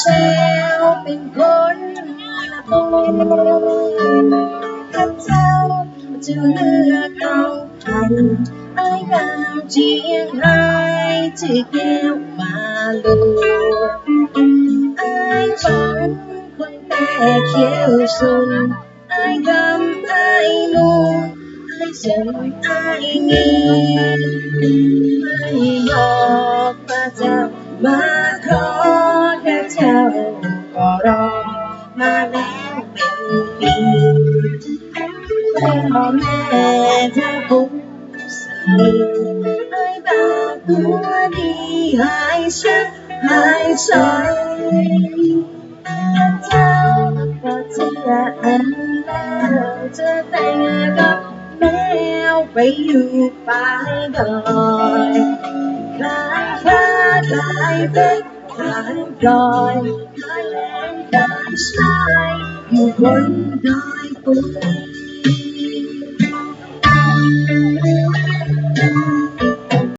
แซวเป็นคนละคนถ้าเจ้าจะเลือกเอาใครไอ้กางเจียงไฮ้ที่แก้วมาลูไอ้ฝันคนแต่เขียวสุนไอ้กำไอ้นูไอ้เสียงไอ้นี่ไม่ยอมมาเจ้ามาขอแค่เจ้า ก็รอมาแล้วเป็นปีพ่อแม่เธอคุ้มสีไอ้บาตัวดีหายชัดหายใจเจ้าก็เชื่ออันแล้วจะแต่งกับแมวไปอยู่ปลายดอยคลายคลายคลายเป็ด คลายดอยคลาย